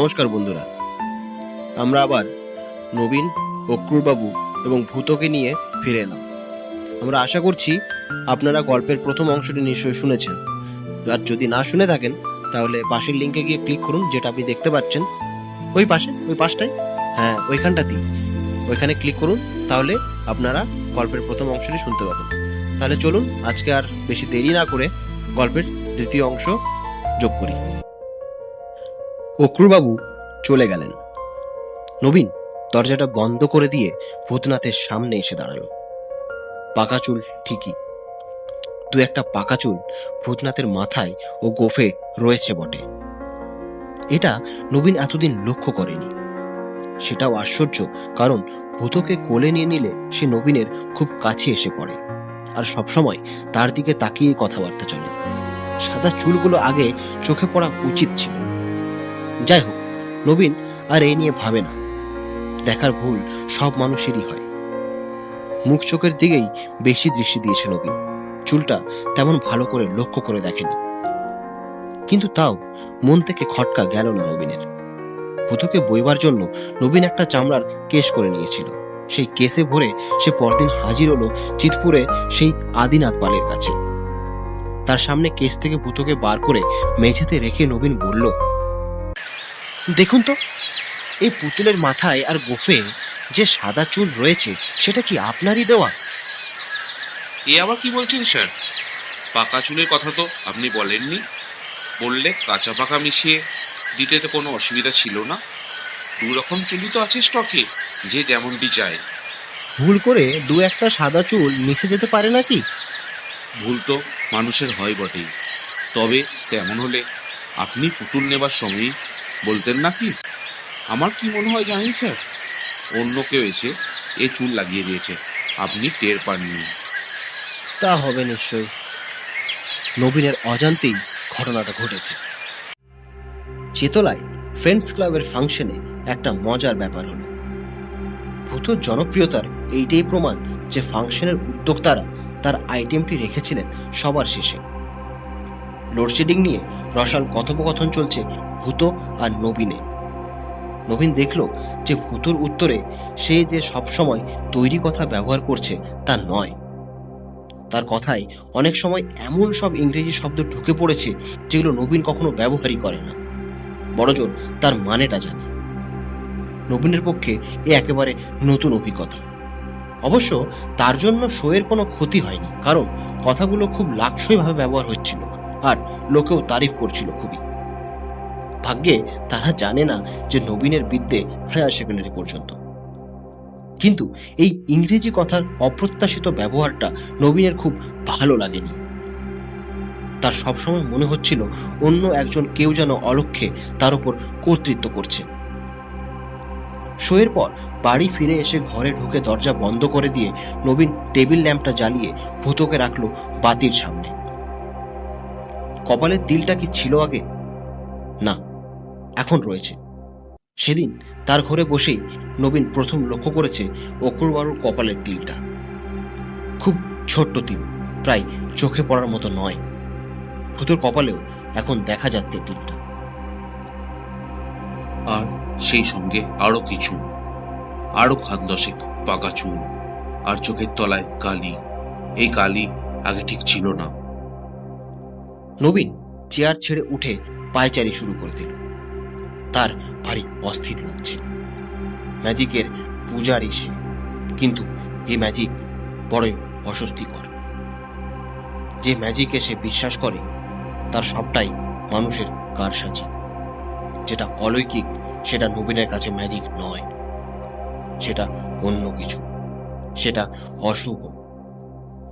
নমস্কার বন্ধুরা। আমরা আবার নবীন, অক্রুরবাবু এবং ভূতকে নিয়ে ফিরে এলাম। আমরা আশা করছি আপনারা গল্পের প্রথম অংশটি নিশ্চয়ই শুনেছেন। আর যদি না শুনে থাকেন, তাহলে পাশের লিঙ্কে গিয়ে ক্লিক করুন, যেটা আপনি দেখতে পাচ্ছেন। ওই পাশে, ওই পাশটাই হ্যাঁ ওইখানটাতেই। ওইখানে ক্লিক করুন, তাহলে আপনারা গল্পের প্রথম অংশটি শুনতে পাবেন। তাহলে চলুন, আজকে আর বেশি দেরি না করে গল্পের দ্বিতীয় অংশ যোগ করি। অক্রুরবাবু চলে গেলেন। নবীন দরজাটা বন্ধ করে দিয়ে ভূতনাথের সামনে এসে দাঁড়াল। পাকা চুল ঠিকই। দু একটা পাকা চুল ভূতনাথের মাথায় ও গোফে রয়েছে বটে। এটা নবীন এতদিন লক্ষ্য করেনি। সেটাও আশ্চর্য, কারণ ভূতকে কোলে নিয়ে নিলে সে নবীনের খুব কাছে এসে পড়ে। আর সবসময় তার দিকে তাকিয়ে কথাবার্তা চলে। সাদা চুলগুলো আগে চোখে পড়া উচিত ছিল। যাই হোক নবীন আর এই নিয়ে ভাবে না। দেখার ভুল সব মানুষেরই হয়। মুখ চোখের দিকেই বেশি দৃষ্টি দিয়েছে নবীন। চুলটা তেমন ভালো করে লক্ষ্য করে দেখেনি। কিন্তু তাও মন থেকে খটকা গেল না নবীনের। ভূতকে বইবার জন্য নবীন একটা চামড়ার কেস করে নিয়েছিল। সেই কেসে ভরে সে পরদিন হাজির হলো চিতপুরে সেই আদিনাথ পালের কাছে। তার সামনে কেস থেকে ভূতকে বার করে মেঝেতে রেখে নবীন বলল দেখুন তো এই পুতুলের মাথায় আর গোফে যে সাদা চুল রয়েছে সেটা কি আপনারই দেওয়া? এ আবার কি বলছেন স্যার? পাকা চুলের কথা তো আপনি বলেননি। বললে কাঁচা পাকা মিশিয়ে দিতে তো কোনো অসুবিধা ছিল না। দু রকম চুলই তো আছে স্টকে যে যেমনটি চায় ভুল করে দু একটা সাদা চুল মিশে যেতে পারে নাকি? ভুল তো মানুষের হয় বটেই। তবে তেমন হলে আপনি পুতুল নেবার সময়ই বলতেন না কি আমার কি মনে হয় জানেন, স্যার? অন্য কেউ এসে এ চুল লাগিয়ে দিয়েছে। আপনি টের পাননি। তা হবে নিশ্চয়ই। নবীনের অজান্তেই ঘটনাটা ঘটেছে। চেতলায় ফ্রেন্ডস ক্লাবের ফাংশনে একটা মজার ব্যাপার হলো। ভূতর জনপ্রিয়তার এইটাই প্রমাণ যে ফাংশনের উদ্যোক্তারা তার আইটেমটি রেখেছিলেন সবার শেষে। লোডশেডিং নিয়ে রসাল কথোপকথন চলছে ভূত আর নবীনে। নবীন দেখল যে ভূতর উত্তরে সে যে সবসময় তৈরি কথা ব্যবহার করছে তা নয়। তার কথায় অনেক সময় এমন সব ইংরেজি শব্দ ঢুকে পড়েছে যেগুলো নবীন কখনো ব্যবহারই করে না। বড়জোর তার মানেটা জানে। নবীনের পক্ষে এ একেবারে নতুন অভিজ্ঞতা। অবশ্য তার জন্য শোয়ের কোনো ক্ষতি হয়নি, কারণ কথাগুলো খুব লাকসইভাবে ব্যবহার হচ্ছিল। আর লোকেও তারিফ করছিল খুবই। ভাগ্যে তারা জানে না যে নবীনের বিদ্যে হায়ার সেকেন্ডারি পর্যন্ত। কিন্তু এই ইংরেজি কথার অপ্রত্যাশিত ব্যবহারটা নবীনের খুব ভালো লাগেনি। তার সবসময় মনে হচ্ছিল অন্য একজন কেউ যেন অলক্ষ্যে তার উপর কর্তৃত্ব করছে। শোয়ের পর বাড়ি ফিরে এসে ঘরে ঢুকে দরজা বন্ধ করে দিয়ে নবীন টেবিল ল্যাম্পটা জ্বালিয়ে ভূতকে রাখল বাতির সামনে। কপালের তিলটা কি ছিল আগে? না, এখন রয়েছে। সেদিন তার ঘরে বসেই নবীন প্রথম লক্ষ্য করেছে অকুরবারুর কপালের তিলটা। খুব ছোট্ট তিল, প্রায় চোখে পড়ার মতো নয়। ভূতর কপালেও এখন দেখা যাচ্ছে তিলটা। আর সেই সঙ্গে আরও কিছু। আরও খান দশেক পাকা চুল, আর চোখের তলায় কালি। এই কালি আগে ঠিক ছিল না। নবীন চেয়ার ছেড়ে উঠে পায়চারি শুরু করে দিল। তার ভারী অস্থির লাগছে। ম্যাজিকের পূজারি সে। কিন্তু এই ম্যাজিক বড়ই অস্বস্তিকর। যে ম্যাজিকে সে বিশ্বাস করে, তার সবটাই মানুষের কারসাজি। যেটা অলৌকিক, সেটা নবীনের কাছে ম্যাজিক নয়। সেটা অন্য কিছু। সেটা অশুভ।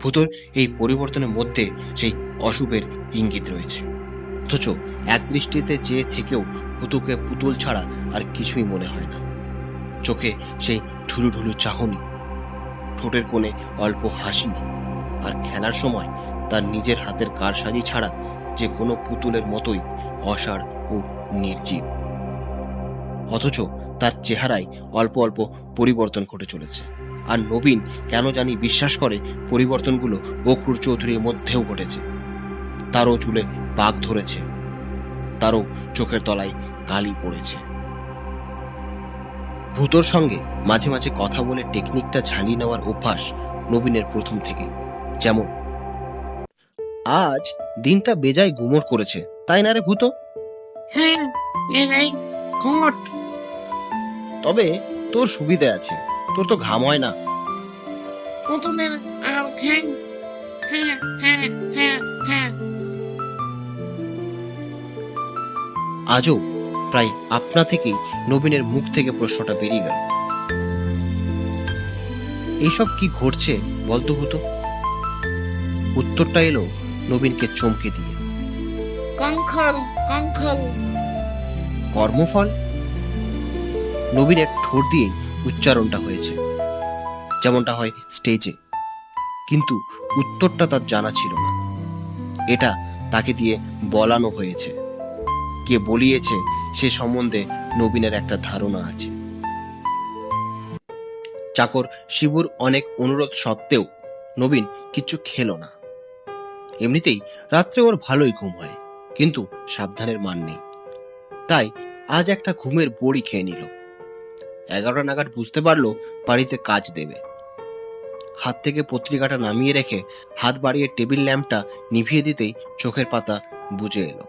ভূতর এই পরিবর্তনের মধ্যে সেই অশুভের ইঙ্গিত রয়েছে। অথচ এক দৃষ্টিতে চেয়ে থেকেও ভূতুকে পুতুল ছাড়া আর কিছুই মনে হয় না। চোখে সেই ঢুলু ঢুলু চাহনি, ঠোঁটের কোণে অল্প হাসি আর খেলার সময় তার নিজের হাতের কারসাজি ছাড়া যে কোনো পুতুলের মতোই অসার ও নির্জীব। অথচ তার চেহারায় অল্প অল্প পরিবর্তন ঘটে চলেছে। আর নবীন কেন জানি বিশ্বাস করে পরিবর্তনগুলো অক্রুর চৌধুরীর মধ্যেও ঘটেছে। তারও চুলে পাক ধরেছে। তারও চোখের তলায় কালি পড়েছে। ভূতর সঙ্গে মাঝে মাঝে কথা বলে টেকনিকটা ঝালিয়ে নেওয়ার অভ্যাস নবীনের প্রথম থেকেই। যেমন আজ দিনটা বেজায় গুমর করেছে তাই না রে ভূত? হ্যাঁ তবে তোর সুবিধা আছে। তোর তো ঘাম হয় না। আর ঘ্যাং হ্যাঁ হ্যাঁ হ্যাঁ হ্যাঁ আজও প্রায় আপনা থেকেই নবীনের মুখ থেকে প্রশ্নটা বেরিয়ে গেল। এইসব কি ঘটছে বলতো হতো। উত্তরটা এলো নবীনকে চমকে দিয়ে। কঙ্খল কঙ্খল। কর্মফল? নবীনের ঠোঁট দিয়ে উচ্চারণটা হয়েছে। যেমনটা হয় স্টেজে কিন্তু উত্তরটা তার জানা ছিল না। এটা তাকে দিয়ে বলানো হয়েছে। কে বলিয়েছে সে সম্বন্ধে নবীনের একটা ধারণা আছে। চাকর শিবুর অনেক অনুরোধ সত্ত্বেও নবীন কিচ্ছু খেলো না। এমনিতেই রাত্রে ওর ভালোই ঘুম হয়, কিন্তু সাবধানের মান নেই। তাই আজ একটা ঘুমের বড়ি খেয়ে নিল। এগারোটা নাগাদ বুঝতে পারল বাড়িতে কাজ দেবে। হাত থেকে পত্রিকাটা নামিয়ে রেখে হাত বাড়িয়ে টেবিল ল্যাম্পটা নিভিয়ে দিতেই চোখের পাতা বুঝে এলো।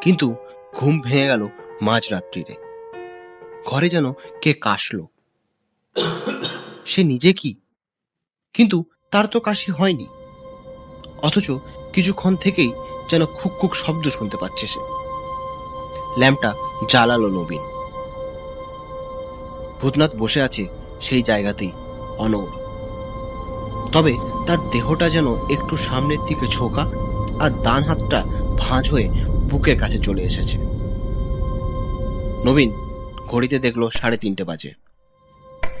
কিন্তু ঘুম ভেঙে গেল মাঝরাত্রিরে। ঘরে যেন কে কাশলো। সে নিজে কি? কিন্তু তার তো কাশি হয়নি। অথচ কিছুক্ষণ থেকেই যেন খুক খুক শব্দ শুনতে পাচ্ছে সে। ল্যাম্পটা জ্বালালো নবীন। ভূতনাথ বসে আছে সেই জায়গাতেই অনর তবে তার দেহটা যেন একটু সামনের দিকে ঝোঁকা আর ডান হাতটা ভাঁজ হয়ে বুকের কাছে চলে এসেছে। নবীন ঘড়িতে দেখল সাড়ে তিনটে বাজে।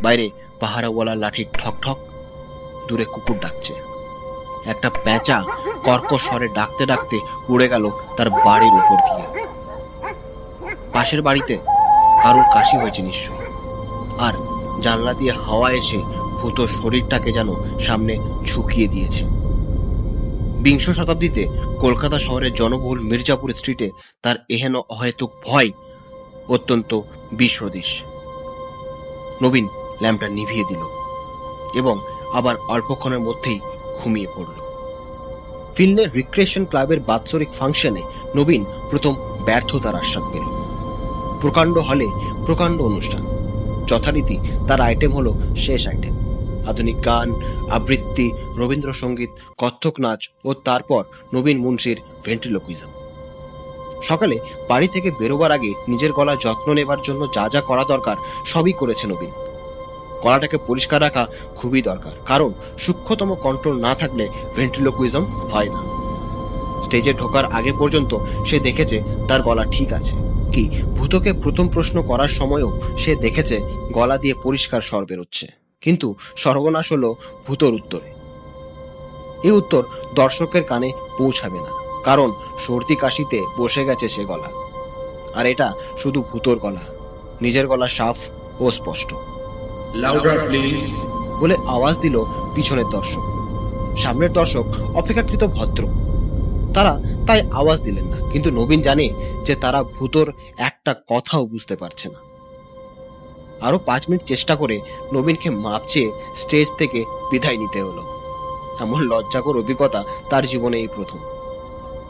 বাইরে পাহারাওয়ালার লাঠির ঠক ঠক, দূরে কুকুর ডাকছে। একটা প্যাঁচা কর্কশ স্বরে ডাকতে ডাকতে উড়ে গেল তার বাড়ির উপর দিয়ে। পাশের বাড়িতে কারোর কাশি হয়েছে নিশ্চয় আর জানলা দিয়ে হাওয়া এসে ভূত শরীরটাকে যেন সামনে ঝুঁকিয়ে দিয়েছে। বিংশ শতাব্দীতে কলকাতা শহরের জনবহুল মির্জাপুর স্ট্রিটে তার এহেন অহেতুক ভয় অত্যন্ত বিস্রদিশ নবীন ল্যাম্পটা নিভিয়ে দিল এবং আবার অল্পক্ষণের মধ্যেই ঘুমিয়ে পড়ল। ফিল্মের রিক্রিয়েশন ক্লাবের বাৎসরিক ফাংশনে নবীন প্রথম ব্যর্থতার আস্বাদ পেল। প্রকাণ্ড হলে প্রকাণ্ড অনুষ্ঠান। যথারীতি তার আইটেম হলো শেষ আইটেম আধুনিক গান, আবৃত্তি, রবীন্দ্রসঙ্গীত কত্থক নাচ ও তারপর নবীন মুন্সির ভেন্ট্রিলোকুইজম। সকালে বাড়ি থেকে বেরোবার আগে নিজের গলার যত্ন নেবার জন্য যা যা করা দরকার সবই করেছে নবীন। গলাটাকে পরিষ্কার রাখা খুবই দরকার, কারণ সূক্ষ্মতম কন্ট্রোল না থাকলে ভেন্ট্রিলোকুইজম হয় না। স্টেজে ঢোকার আগে পর্যন্ত সে দেখেছে তার গলা ঠিক আছে। কি, ভূতকে প্রথম প্রশ্ন করার সময়ও সে দেখেছে গলা দিয়ে পরিষ্কার স্বর বেরোচ্ছে। কিন্তু সর্বনাশ হলো ভূতর উত্তরে। এই উত্তর দর্শকের কানে পৌঁছাবে না কারণ সর্দি কাশিতে বসে গেছে সে গলা। আর এটা শুধু ভূতর গলা নিজের গলা সাফ ও স্পষ্ট। Louder please. বলে আওয়াজ দিল পিছনের দর্শক। সামনের দর্শক অপেক্ষাকৃত ভদ্র। তারা তাই আওয়াজ দিলেন না কিন্তু নবীন জানে যে তারা ভূতর একটা কথাও বুঝতে পারছে না। আরও পাঁচ মিনিট চেষ্টা করে নবীনকে মাপ চেয়ে স্টেজ থেকে বিদায় নিতে হলো। এমন লজ্জাকর অভিজ্ঞতা তার জীবনে এই প্রথম।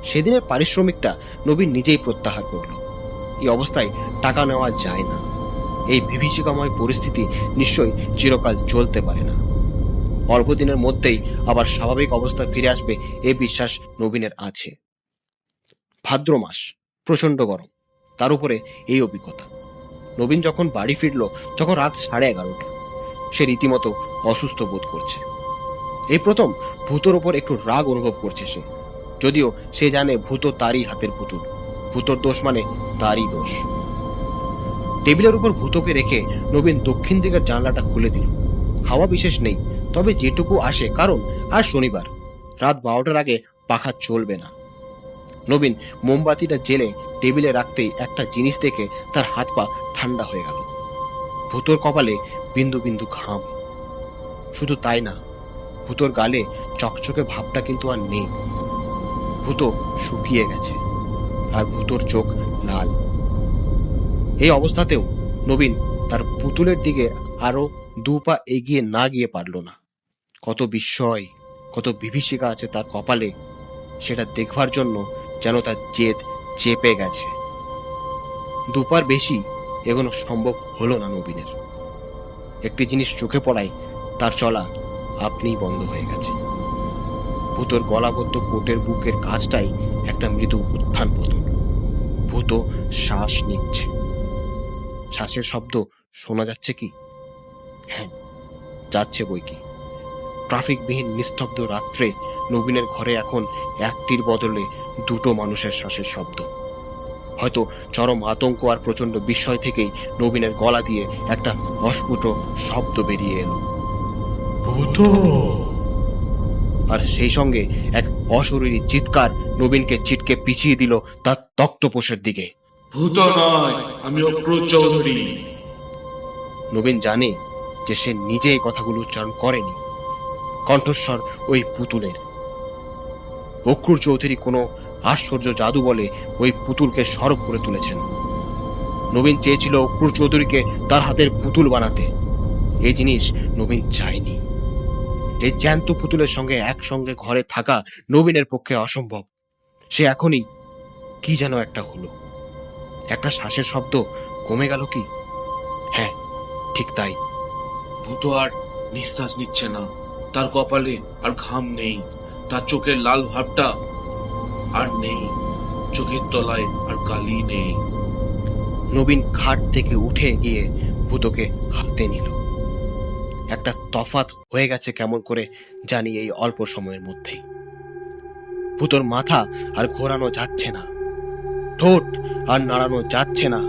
সেদিনের পারিশ্রমিকটা নবীন নিজেই প্রত্যাহার করল। এই অবস্থায় টাকা নেওয়া যায় না। এই বিভীষিকাময় পরিস্থিতি নিশ্চয়ই চিরকাল চলতে পারে না। অল্প দিনের মধ্যেই আবার স্বাভাবিক অবস্থা ফিরে আসবে এ বিশ্বাস নবীনের আছে। ভাদ্র মাস প্রচণ্ড গরম। তার উপরে এই অভিজ্ঞতা। নবীন যখন বাড়ি ফিরল, তখন রাত সাড়ে এগারোটা। সে রীতিমতো অসুস্থ বোধ করছে। এই প্রথম ভূতর ওপর একটু রাগ অনুভব করছে সে। যদিও সে জানে ভূত তারই হাতের পুতুল। ভূতর দোষ মানে তারই দোষ। টেবিলের উপর ভূতকে রেখে নবীন দক্ষিণ দিকের জানলাটা খুলে দিল। হাওয়া বিশেষ নেই, তবে যেটুকু আসে, কারণ আজ শনিবার। রাত বারোটার আগে পাখা চলবে না। নবীন মোমবাতিটা জেলে টেবিলে রাখতেই একটা জিনিস দেখে তার হাত পা ঠান্ডা হয়ে গেল। ভূতর কপালে বিন্দু বিন্দু ঘাম। শুধু তাই না, ভূতর গালে চকচকে ভাবটা কিন্তু আর নেই। ভূত শুকিয়ে গেছে, আর ভূতর চোখ লাল। এই অবস্থাতেও নবীন তার পুতুলের দিকে আরও দু পা এগিয়ে না গিয়ে পারল না। কত বিস্ময়, কত বিভীষিকা আছে তার কপালে, সেটা দেখবার জন্য যেন তার জেদ চেপে গেছে। দুপার বেশি এগোনো সম্ভব হলো না নবীনের। একটি জিনিস চোখে পড়ায়, তার চলা আপনিই বন্ধ হয়ে গেছে। ভূতর গলাবদ্ধ কোটের বুকের কাজটাই একটা মৃদু উত্থান পতন ভূত শ্বাস নিচ্ছে। শ্বাসের শব্দ শোনা যাচ্ছে কি? হ্যাঁ যাচ্ছে বই কি। ট্রাফিকবিহীন নিস্তব্ধ রাত্রে নবীনের ঘরে এখন একটির বদলে দুটো মানুষের শ্বাসের শব্দ। হয়তো চরম আতঙ্ক আর প্রচণ্ড বিস্ময় থেকেই নবীনের গলা দিয়ে একটা অস্ফুট শব্দ বেরিয়ে এলো। ভূত! আর সেই সঙ্গে এক অশরীরী চিৎকার নবীনকে চিটকে পিছিয়ে দিল তার তক্তপোষের দিকে। ভূত নয় আমি চৌধুরী। নবীন জানে যে সে নিজে এই কথাগুলো উচ্চারণ করেনি। কণ্ঠস্বর ওই পুতুলের। অক্রুর চৌধুরী কোনো আশ্চর্য জাদু বলে ওই পুতুলকে সরব করে তুলেছেন। নবীন চেয়েছিল অক্রুর চৌধুরীকে তার হাতের পুতুল বানাতে। এই জিনিস নবীন চায়নি। এই জ্যান্ত পুতুলের সঙ্গে একসঙ্গে ঘরে থাকা নবীনের পক্ষে অসম্ভব। সে এখনই কি যেন একটা হলো। একটা শ্বাসের শব্দ কমে গেল কি? হ্যাঁ ঠিক তাই। ভূত আর নিঃশ্বাস নিচ্ছে না। তার কপালে আর ঘাম নেই। তার চোখের লাল ভাবটা আর নেই। চোখের তলায় আর কালি নেই। নবীন খাট থেকে উঠে গিয়ে ভূতকে হাতে নিল। একটা তফাত হয়ে গেছে কেমন করে জানি এই অল্প সময়ের মধ্যেই। ভূতর মাথা আর ঘোরানো যাচ্ছে না। ঠোঁট আর নাড়ানো যাচ্ছে না।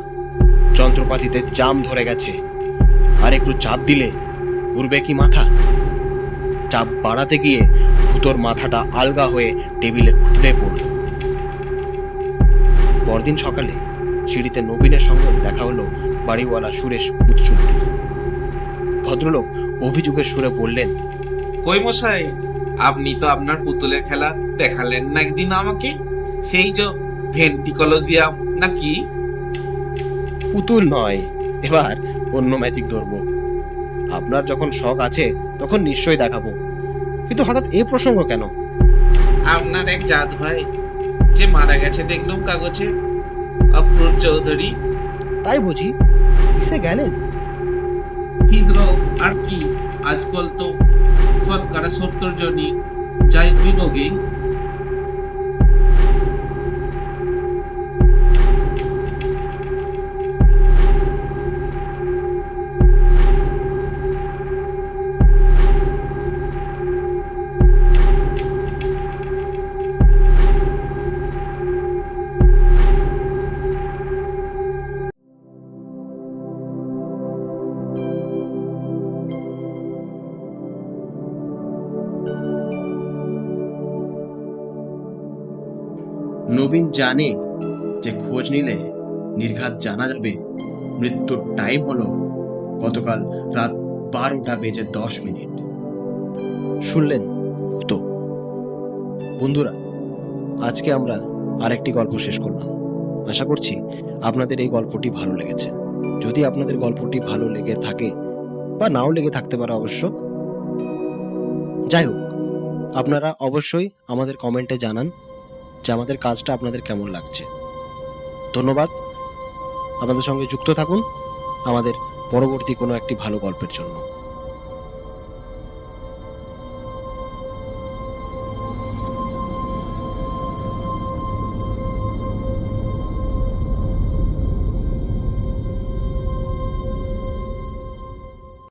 যন্ত্রপাতিতে জাম ধরে গেছে। আর একটু চাপ দিলে ঘুরবে কি মাথা? চাপ বাড়াতে গিয়ে ভূতর মাথাটা আলগা হয়ে টেবিলে খুলে পড়ল। পরদিন সকালে সিঁড়িতে নবীনের সঙ্গে দেখা হলো বাড়িওয়ালা সুরেশ উৎসুদ্দির ভদ্রলোক অভিযোগের সুরে বললেন কই মশাই আপনি তো আপনার পুতুলের খেলা দেখালেন না একদিন আমাকে? সেই যে ভেন্টিকোলজিয়াম নাকি? পুতুল নয় এবার অন্য ম্যাজিক ধরবো। আপনার যখন শখ আছে তখন নিশ্চয়ই দেখাবো। কিন্তু হঠাৎ এ প্রসঙ্গ কেন? আপনার এক জাত ভাই যে মারা গেছে দেখলাম কাগজে অক্রূর চৌধুরী। তাই বুঝি কিসে গেলেন? হৃদরোগ আর কি? আজকাল তো শতকরা সত্তর জনই। যাই দুই নবীন জানে যে খোঁজ নিলে নির্ঘাত জানা যাবে। মৃত্যুর টাইম হলো গতকাল রাত বারোটা বেজে দশ মিনিট। শুনলেন তো? বন্ধুরা, আজকে আমরা আরেকটি গল্প শেষ করলাম। আশা করছি আপনাদের এই গল্পটি ভালো লেগেছে। যদি আপনাদের গল্পটি ভালো লেগে থাকে বা নাও লেগে থাকতে পারে অবশ্য, যাই হোক, আপনারা অবশ্যই আমাদের কমেন্টে জানান। যে আমাদের কাজটা আপনাদের কেমন লাগছে। ধন্যবাদ। আমাদের সঙ্গে যুক্ত থাকুন। আমাদের পরবর্তী কোনো একটি ভালো গল্পের জন্য।